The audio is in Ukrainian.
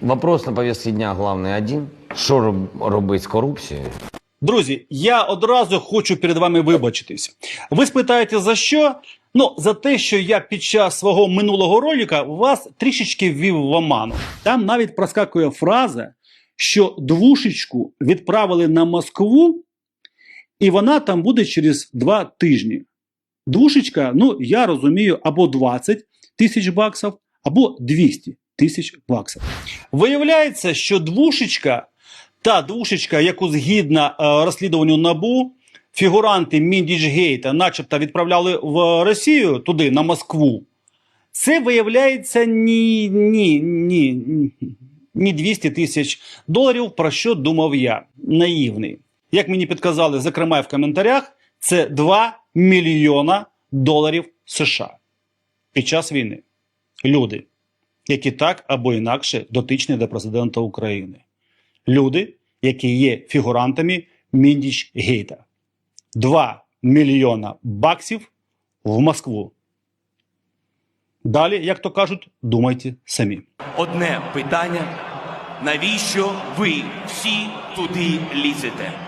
Вопрос на повестке дня главный один. Що роб- робити з корупцією? Друзі, я одразу хочу перед вами вибачитись. Ви спитаєте за що? Ну, за те, що я під час свого минулого ролика вас трішечки ввів в оману. Там навіть проскакує фраза, що двушечку відправили на Москву, і вона там буде через два тижні. Двушечка, ну я розумію, або 20 тисяч баксів, або 200 тисяч баксів. Виявляється, що двушечка та двушечка, яку згідно е, розслідуванню НАБУ, фігуранти Міндічгейта начебто відправляли в Росію туди, на Москву. Це виявляється ні, ні, ні, ні 200 тисяч доларів, про що думав я. Наївний. Як мені підказали, зокрема в коментарях, це 2 мільйона доларів США під час війни. Люди, які так або інакше дотичні до президента України люди, які є фігурантами Міндіч Гейта. 2 мільйона баксів в Москву. Далі, як то кажуть, думайте самі. Одне питання: навіщо ви всі туди лізете?